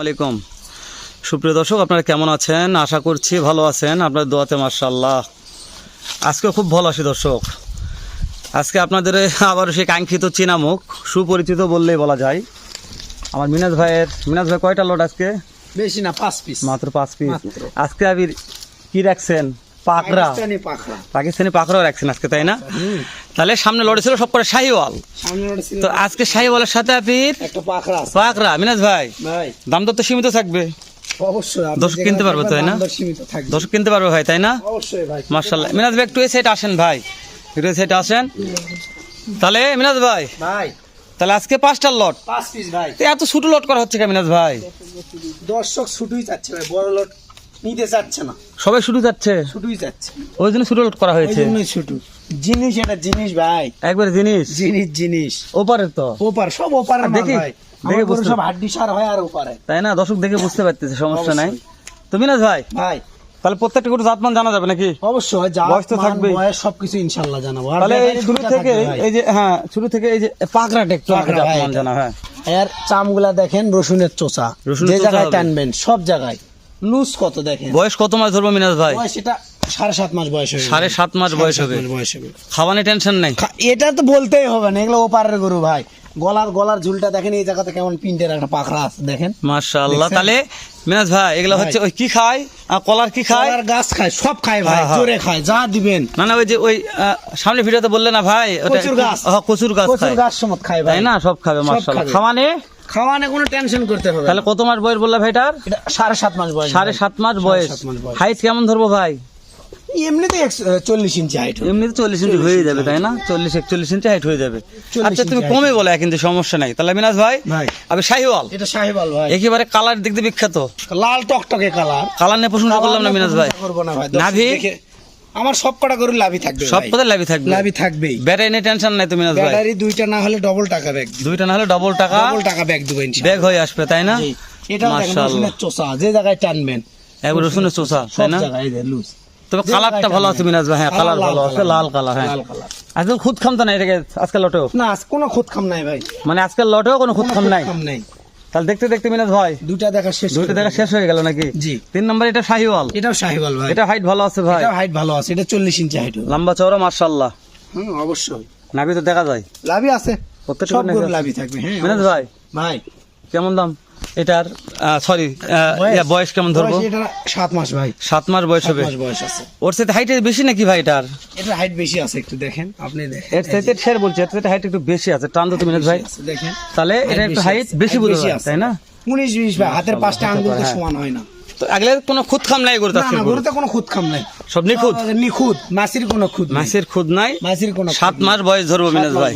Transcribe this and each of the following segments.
আলাইকুম। সুপ্রিয় দর্শক আপনারা কেমন আছেন? আশা করছি ভালো আছেন। আপনার দোয়াতে মার্শাল্লাহ আজকে খুব ভালো আছি দর্শক। আজকে আপনাদের আবার সেই কাঙ্ক্ষিত চিনামুখ সুপরিচিত বললেই বলা যায়। আমার মিনাজ ভাইয়ের মিনাজ ভাই কয়টা লট আজকে? বেশি না পাঁচ পিস মাত্র পাঁচ পিস আজকে আবির কি রাখছেন? পাকড়া। পাকিস্তানি পাকড়াও রাখছেন আজকে তাই না? তাহলে সামনে লড়ে ছিল সব করে শাহিওয়াল। তো আজকে শাহিওয়ালের সাথে পাখরা পাকড়া মিনাজ ভাই। দাম দর তো সীমিত থাকবে। দর্শক কিনতে পারবে তাই না? দর্শক কিনতে পারবে ভাই তাই না? মার্শাল্লাহ মিনাজ ভাই একটু এই সাইড আসেন ভাই। একটু এই সাইড আসেন। তাহলে মিনাজ ভাই ভাই। তাহলে আজকে পাঁচটা লট। পাঁচ পিস ভাই। এত ছোট লট করা হচ্ছে কে মিনাজ ভাই? দর্শক ছুটুই চাচ্ছে ভাই। বড় লোট নিতে চাচ্ছে না। সবাই যাচ্ছে? চাচ্ছে ওই জন্য করা ওই হয়েছে? জন্যই জিনিস এটা জিনিস ভাই। একবারে জিনিস? জিনিস জিনিস। ওপারের তো? ওপার সব ওপারের মাল দেখি, ভাই। দেখে বুঝতে- সব হাড্ডি সার হয় আর ওপারে। তাই না? দর্শক দেখে বুঝতে পারতেছে সমস্যা নাই। অবশ্যই। তো মিনাজ ভাই ভাই। তাহলে প্রত্যেকটা জাতমান জানা যাবে নাকি? অবশ্যই বয়স তো থাকবেই। বয়স সবকিছু ইনশাআল্লাহ জানাব। তাহলে শুরু থেকে এই যে হ্যাঁ শুরু থেকে এই যে পাকড়াটা একটু জাতমান জানা হ্যাঁ। এর চামগুলা দেখেন রসুনের চোচা। যে জায়গায় টানবেন সব জায়গায়। লুজ কত দেখেন? বয়স কত মাস ধরবো মিনাজ ভাই? বয়স এটা সাড়ে সাত মাস বয়স হবে। সাড়ে সাত মাস বয়স হবে। বয়স হবে। খাওয়ানি টেনশন নাই। এটা তো বলতেই হবে না এগুলো ওপারের গরু ভাই। গলার গলার ঝুলটা দেখেন এই জায়গাতে কেমন পিন্টের একটা পাখড়া আছে দেখেন। মাশাআল্লাহ। তাহলে মিনাজ ভাই এগুলো হচ্ছে ওই কি খায়? আর কলার কি খায়? কলার গাছ খায় সব খায় ভাই। জোরে খায় যা দিবেন। না না ওই যে ওই সামনে ভিডিওতে বললে না ভাই ওটা কচুর গাছ। কচুর গাছ খায়। গাছ সমত খায় ভাই। তাই না? সব খাবে মাশাআল্লাহ। খাবে। খাওয়ানে কোনো টেনশন করতে হবে তাহলে কত মাস বয়স বললা ভাইটার? এটা সাড়ে সাত মাস বয়স। সাড়ে সাত মাস বয়স। হাইট কেমন ধরবো ভাই? এমনিতে চল্লিশ ইঞ্চি হাইট এমনিতে চল্লিশ ইঞ্চি হয়ে যাবে তাই না? চল্লিশ একচল্লিশ ইঞ্চি হাইট হয়ে যাবে। 40 আচ্ছা তুমি কমে বলে কিন্তু সমস্যা নাই। তাহলে মিনাজ ভাই ভাই। আমি শাহিওয়াল। এটা ভাই। একেবারে কালার দেখতে বিখ্যাত। লাল টকটকে কালার কালার নিয়ে প্রশংসা করলাম না মিনাজ ভাই। করব না ভাই। নাভি? আমার সব কটা গরু লাভই থাকবে সব ভাই। পথে লাভি থাকবে? লাভই থাকবেই। ব্যাটারি নিয়ে টেনশন নাই তো মিনাজ ভাই। ব্যাটারি দুইটা না হলে ডবল টাকা ব্যাগ দুইটা না হলে ডবল টাকা। ডবল টাকা ব্যাগ দেবো ইনশাআল্লাহ। ব্যাগ হয়ে আসবে তাই না? এটা দেখেন চোষা যে জায়গায় টানবেন। একবার রসুনের চোষা তাই না? লুজ তবে কালারটা ভালো আছে। মিনাজ ভাই হ্যাঁ কালার ভালো আছে। লাল কালার হ্যাঁ। লাল কালার আজকে খুদ খামতো না এটাকে? আজকাল লটেও? না আজ কোনো খুদ খাম নাই ভাই। মানে আজকাল লটেও কোনো খুদ খাম নাই? খাম নাই। তাহলে দেখতে দেখতে মিলাদ ভাই দুটা দেখা শেষ দুটা দেখা শেষ হয়ে গেল নাকি? জি। তিন নম্বর এটা শাহিওয়াল। এটাও শাহিওয়াল ভাই। এটা হাইট ভালো আছে ভাই। এটা হাইট ভালো আছে এটা চল্লিশ ইঞ্চি হাইট লম্বা চওড়া মার্শাল্লাহ হুম অবশ্যই। নাভি তো দেখা যায়। লাভই আছে। প্রত্যেকটা নাভি। থাকবে হ্যাঁ মিলাদ ভাই ভাই। কেমন দাম? এটার সরি বয়স? কেমন ধরবো? সাত মাস ভাই। সাত মাস বয়স হবে। বয়স আছে। ওর সাথে হাইট বেশি নাকি ভাই এটার? এটা হাইট বেশি আছে একটু দেখেন আপনি দেখেন। এর সাথে শেয়ার বলছি এর সাথে হাইট একটু বেশি আছে টান তো ভাই। দেখেন। তাহলে এটা একটু হাইট বেশি বোঝা যায়। তাই না? উনিশ বিশ ভাই হাতের পাঁচটা আঙ্গুল তো হ্যাঁ। সমান হয় না। তো আগলে কোনো খুদ খাম নাই করতে না না গরুতে কোনো খুদ খাম নাই। সব নিখুঁত? নিখুঁত মাসির কোনো খুদ নাই। খুদ নাই? মাসির কোনো সাত মাস বয়স ধরবো মিনাজ ভাই।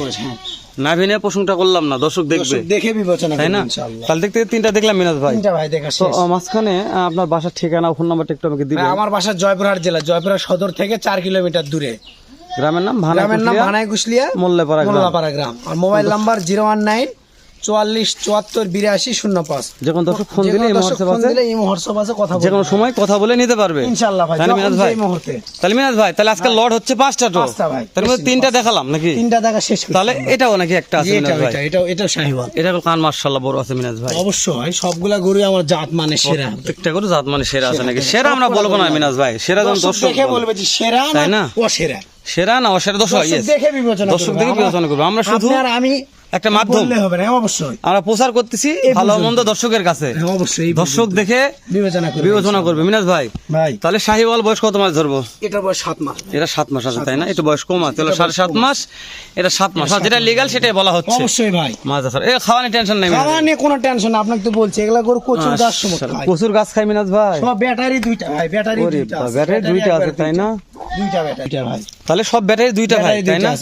হ্যাঁ। নাভি করলাম না দর্শক দেখবে। দেখে বিবেচনা তাই না? তাহলে দেখতে তিনটা দেখলাম মিনাজ ভাই। তিনটা ভাই দেখা শেষ। মাঝখানে আপনার বাসার ঠিকানা ফোন নাম্বারটা একটু আমাকে দিবেন। আমার বাসা জয়পুরহাট জেলা জয়পুরহাট সদর থেকে চার কিলোমিটার দূরে। গ্রামের নাম ভানাই গ্রামের নাম ভানাই কুশলিয়া মোল্লাপাড়া গ্রাম। মোল্লাপাড়া গ্রাম। আর mobile number zero one nine চুয়াল্লিশ চুয়াত্তর বিরাশি শূন্য পাঁচ। যে কোনো দর্শক ফোন দিলে এই ফোন দিলে পাশে কথা যে কোনো সময় কথা বলে নিতে পারবে। ইনশাআল্লাহ ভাই তাহলে মিনাজ ভাই তাহলে মিনাজ ভাই তাহলে আজকে লড হচ্ছে পাঁচটা তো। তাহলে তিনটা দেখালাম নাকি? তিনটা দেখা শেষ তাহলে এটাও নাকি একটা আছে মিনাজ ভাই। এটা এটাও শাহিওয়াল। এটা কান মার্শাল্লাহ বড় আছে মিনাজ ভাই। অবশ্যই সবগুলা গরু আমার জাত মানে সেরা। প্রত্যেকটা করে জাত মানে সেরা আছে নাকি? সেরা। আমরা বলব না মিনাজ ভাই সেরা যখন দর্শক দেখে বলবে। যে সেরা না? ও সেরা না অসেরা? দর্শক দেখে বিবেচনা দর্শক করবে। দেখে আমরা- বিবেচনা করবে। আমরা শুধু আর আমি একটা মাধ্যম। হবে না অবশ্যই। আমরা প্রচার করতেছি ভালো মন্দ দর্শকের কাছে। হ্যাঁ, অবশ্যই দর্শক দেখে বিবেচনা করবে বিবেচনা করবে। মিনাজ ভাই ভাই। তাহলে শাহিওয়াল বয়স কত মাস ধরবো? এটা বয়স সাত মাস। এটা সাত মাস আছে তাই না? এটা বয়স কম আছে সাড়ে সাত মাস এটা সাত মাস। যেটা লিগাল সেটাই বলা হচ্ছে। অবশ্যই ভাই। মাছ আছে। এ খাওয়ানি টেনশন নাই মিনাজ খাওয়া নিয়ে কোনো টেনশন আপনাকে তো বলছি এগুলা গরু কচুর গাছ সময় আচ্ছা, গাছ খাই মিনাজ ভাই। সব ব্যাটারি দুইটা ভাই ব্যাটারি দুইটা। ব্যাটারি দুইটা আছে তাই না? দুইটা। ব্যাটারি ভাই। তাহলে সব ব্যাটারি দুইটা ভাই তাই না?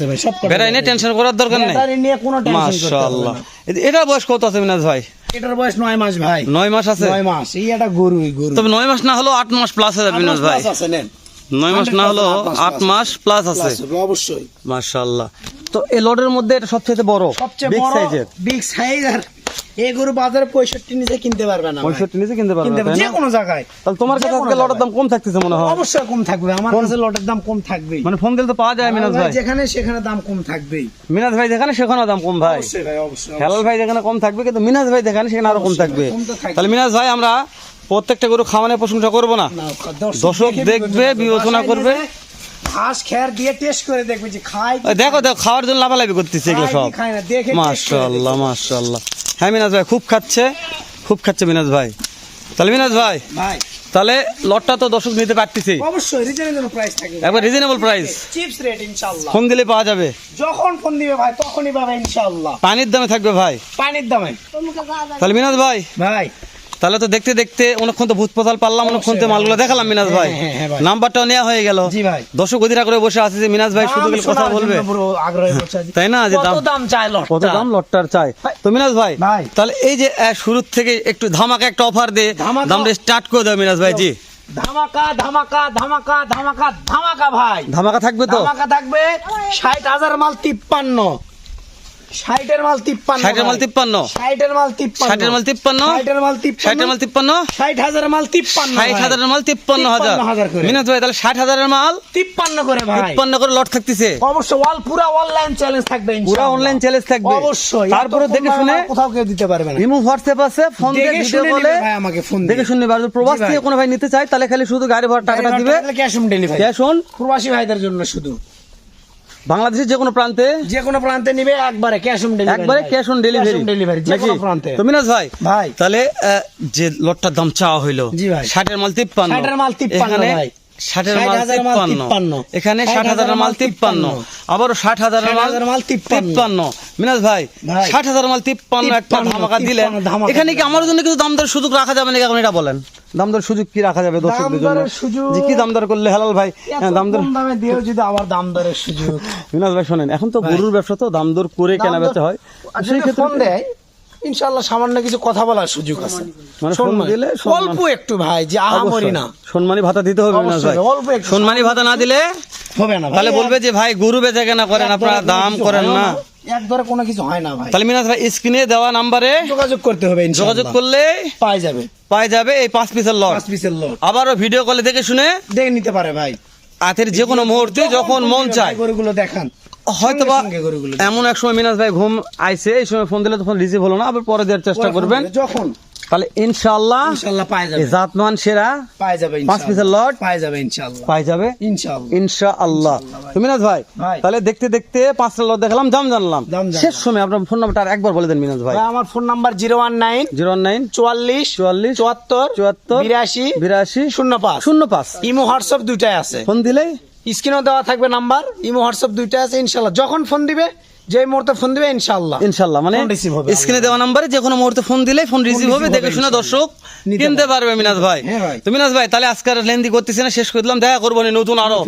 ব্যাটারি নিয়ে টেনশন করার দরকার নেই। ব্যাটারি নিয়ে কোনো টেনশন করতে হবে মাশাআল্লাহ। না। এ- এটার বয়স কত আছে মিনাজ ভাই? এটার বয়স নয় মাস ভাই। নয় মাস আছে? নয় মাস। এই একটা গরু গরু। তবে নয় মাস না হলেও আট মাস প্লাস আছে মিনাজ ভাই। আছে নেন। নয় মাস না হলো 100% আট মাস প্লাস আছে। অবশ্যই। মাশাআল্লাহ। তো এই লটের মধ্যে এটা সবচেয়ে বড় সবচেয়ে বড় বিগ সাইজের বিগ সাইজ আর এই গরু বাজারে পঁয়ষট্টি নিচে কিনতে পারবে না পঁয়ষট্টি নিচে কিনতে পারবে যে কোনো জায়গায়। তাহলে তোমার কাছে আজকে লটের দাম কম থাকতেছে মনে হয়। অবশ্যই কম থাকবে আমার কাছে লটের দাম কম থাকবেই। মানে ফোন দিলে তো পাওয়া যায় মিনাজ ভাই। যেখানে সেখানে দাম কম থাকবেই। মিনাজ ভাই যেখানে সেখানে দাম কম ভাই। অবশ্যই ভাই অবশ্যই হেলাল ভাই যেখানে কম থাকবে কিন্তু মিনাজ ভাই যেখানে সেখানে আরও কম থাকবে। থাকবে। তাহলে মিনাজ ভাই আমরা প্রত্যেকটা গরু খাওয়ানোর প্রশংসা করব না? দর্শক দেখবে, বিবেচনা করবে। নিয়ে ঘাস খের দিয়ে টেস্ট করে দেখবে যে খাই দেখো দেখো খাওয়ার জন্য লাফালাফি করতেছে এগুলো সব। মাশাআল্লাহ মাশাআল্লাহ। হ্যাঁ মিনাজ ভাই খুব খাচ্ছে। খুব খাচ্ছে মিনাজ ভাই। তাহলে মিনাজ ভাই ভাই। তাহলে লটটা তো দর্শক নিতে পারতেছি। অবশ্যই রিজনেবল প্রাইস থাকবে। একবার রিজনেবল প্রাইস চিপস রেট ইনশাআল্লাহ ফোন দিলে পাওয়া যাবে। যখন ফোন দিবে ভাই তখনই পাবে ইনশাআল্লাহ পানির দামে থাকবে ভাই। পানির দামে। তাহলে মিনাজ ভাই ভাই। তাহলে তো দেখতে দেখতে অনেকক্ষণ তো ভূত পাতাল পারলাম অনেকক্ষণ তো মালগুলো দেখালাম মিনাজ ভাই। হ্যাঁ, হ্যাঁ, নাম্বারটাও নেওয়া হয়ে গেল। জি ভাই। দর্শক অধীরা করে বসে আছে যে মিনাজ ভাই শুধু কথা বলবে। তাই না? যে দাম দাম চাই লট কত দাম লটটার চাই? তো মিনাজ ভাই ভাই। তাহলে এই যে শুরুর থেকে একটু ধামাকা একটা অফার দিয়ে ধামাকা? দামটা স্টার্ট করে দাও মিনাজ ভাই জি। ধামাকা ধামাকা ধামাকা ধামাকা ধামাকা ভাই। ধামাকা থাকবে তো? ধামাকা থাকবে ষাট হাজার মাল তিপ্পান্ন। ষাটের মাল তিপ্পান্ন ষাটের মাল তিপ্পান্ন। ষাটের মাল তিপ্পান্ন। ষাটের মাল তিপ্পান্ন। ষাটের মাল ষাটের মাল তিপ্পান্ন। ষাট হাজার মাল তিপ্পান্ন ষাট হাজারের মাল তিপ্পান্ন হাজার। তিপ্পান্ন হাজার করে। মিনাজ ভাই তাহলে ষাট হাজারের মাল তিপ্পান্ন করে ভাই। তিপ্পান্ন করে লট থাকতেছে। অবশ্য অল পুরা অনলাইন চ্যালেঞ্জ থাকবে পুরো অনলাইন চ্যালেঞ্জ থাকবে। অবশ্যই। তারপরে দেখে শুনে কোথাও কেউ দিতে পারবে না। রিমুভ হোয়াটসঅ্যাপ আছে ফোন দিয়ে দেখে ভিডিও শুনে ভাই আমাকে ফোন দেখে আর প্রবাস। থেকে কোনো ভাই নিতে চায় তাহলে খালি শুধু গাড়ি ভাড়া টাকাটা দিবে। Cash on delivery cash on প্রবাসী ভাইদের জন্য শুধু। বাংলাদেশের যে কোনো প্রান্তে? যে কোনো প্রান্তে নিবে একবারে ক্যাশ অন ডেলিভারি একবারে ক্যাশ অন ডেলিভারি ডেলিভারি যে কোনো প্রান্তে। তো মিনাজ ভাই ভাই। তাহলে যে লটটার দাম চাওয়া হইল জি ভাই। ষাটের মাল তিপ্পান্ন। ষাটের মাল তিপ্পান্ন এখানে ভাই। ষাটের ষাট মাল হাজারের মাল তিপ্পান্ন। তিপ্পান্ন। এখানে ষাট ষাট হাজারের মাল তিপ্পান্ন। আবারও ষাট হাজারের মাল মাল তিপ্পান্ন। তিপ্পান্ন। মিনাজ ভাই ভাই। ষাট হাজার মাল তিপ্পান্ন একটা তিপ্পান্ন, ধামাকা দিলেন। এখানে কি আমার জন্য কিছু দাম দর সুযোগ রাখা যাবে নাকি এখন এটা বলেন? দাম দর সুযোগ কি রাখা যাবে দর্শকদের জন্য? যে কি দাম দর করলে হেলাল ভাই? হ্যাঁ, দাম দর কম দামে দিয়েও যদি আবার দাম দরের সুযোগ। মিনাজ ভাই শোনেন এখন তো গরুর ব্যবসা তো দাম দর করে কেনা বেচা হয়। সেই ক্ষেত্রে দেয় ইনশাআল্লাহ সামান্য কিছু কথা বলার সুযোগ আছে। মানে ফোন দিলে অল্প একটু ভাই যে আহামরি না। সম্মানী ভাতা দিতে হবে মিনাজ ভাই। অল্প একটু সম্মানী ভাতা না দিলে হবে না তাহলে বলবে যে ভাই গরু বেচা কেনা করেন আপনারা দাম করেন না। এক ধরে কোনো কিছু হয় না ভাই। তাহলে মিনাজ ভাই স্ক্রিনে দেওয়া নাম্বারে যোগাযোগ করতে হবে যোগাযোগ করলে পাই যাবে। পাওয়া যাবে এই পাঁচ পিসের লট পাঁচ পিসের লোড আবারও ভিডিও কলে দেখে শুনে দেখে নিতে পারে ভাই। হাতের যে কোনো মুহূর্তে যখন মন ভাই চায়। গরুগুলো দেখান। হয়তো বা এমন এক সময় মিনাজ ভাই ঘুম আইছে এই সময় ফোন দিলে তখন রিসিভ হলো না আবার পরে দেওয়ার চেষ্টা করবেন। যখন তাহলে ইনশাআল্লাহ ইনশাআল্লাহ এই যাবে। জাতমান সেরা পাই যাবে পাঁচ পিসের লট পাই যাবে ইনশাআল্লাহ। পাই যাবে? ইনশাআল্লাহ। ইনশা আল্লাহ তো মিনাজ ভাই। তাহলে দেখতে দেখতে পাঁচটা লট দেখালাম দাম জানলাম। শেষ সময় আপনার ফোন নাম্বারটা একবার বলে দেন মিনাজ ভাই। ভাই আমার phone number zero one nine zero one nine চুয়াল্লিশ চুয়াল্লিশ চুয়াত্তর চুয়াত্তর বিরাশি বিরাশি শূন্য পাঁচ শূন্য পাঁচ ইমো হোয়াটসঅ্যাপ দুইটাই আছে। ফোন দিলেই? স্ক্রিনেও দেওয়া থাকবে নাম্বার ইমো হোয়াটসঅ্যাপ দুইটা আছে ইনশাআল্লাহ। যখন ফোন দিবে যে মুহূর্তে ফোন দিবে ইনশাআল্লাহ। ইনশাল্লাহ মানে স্ক্রিনে দেওয়া নাম্বারে যে কোনো মুহূর্তে ফোন দিলে ফোন রিসিভ হবে। দেখে শুনে দর্শক কিনতে পারবে মিনাজ ভাই। হ্যাঁ তো মিনাজ ভাই তাহলে আজকের লেন্দি করতেছি না শেষ করে দিলাম দেখা করব নতুন আরও।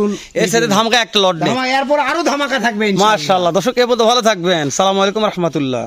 এর সাথে ধামকা একটা লট নেই। এরপর আরও ধামাকা থাকবে ইনশাআল্লাহ। মাশাআল্লাহ। দর্শক এ পর্যন্ত ভালো থাকবেন। সালাম আলাইকুম রহমতুল্লাহ।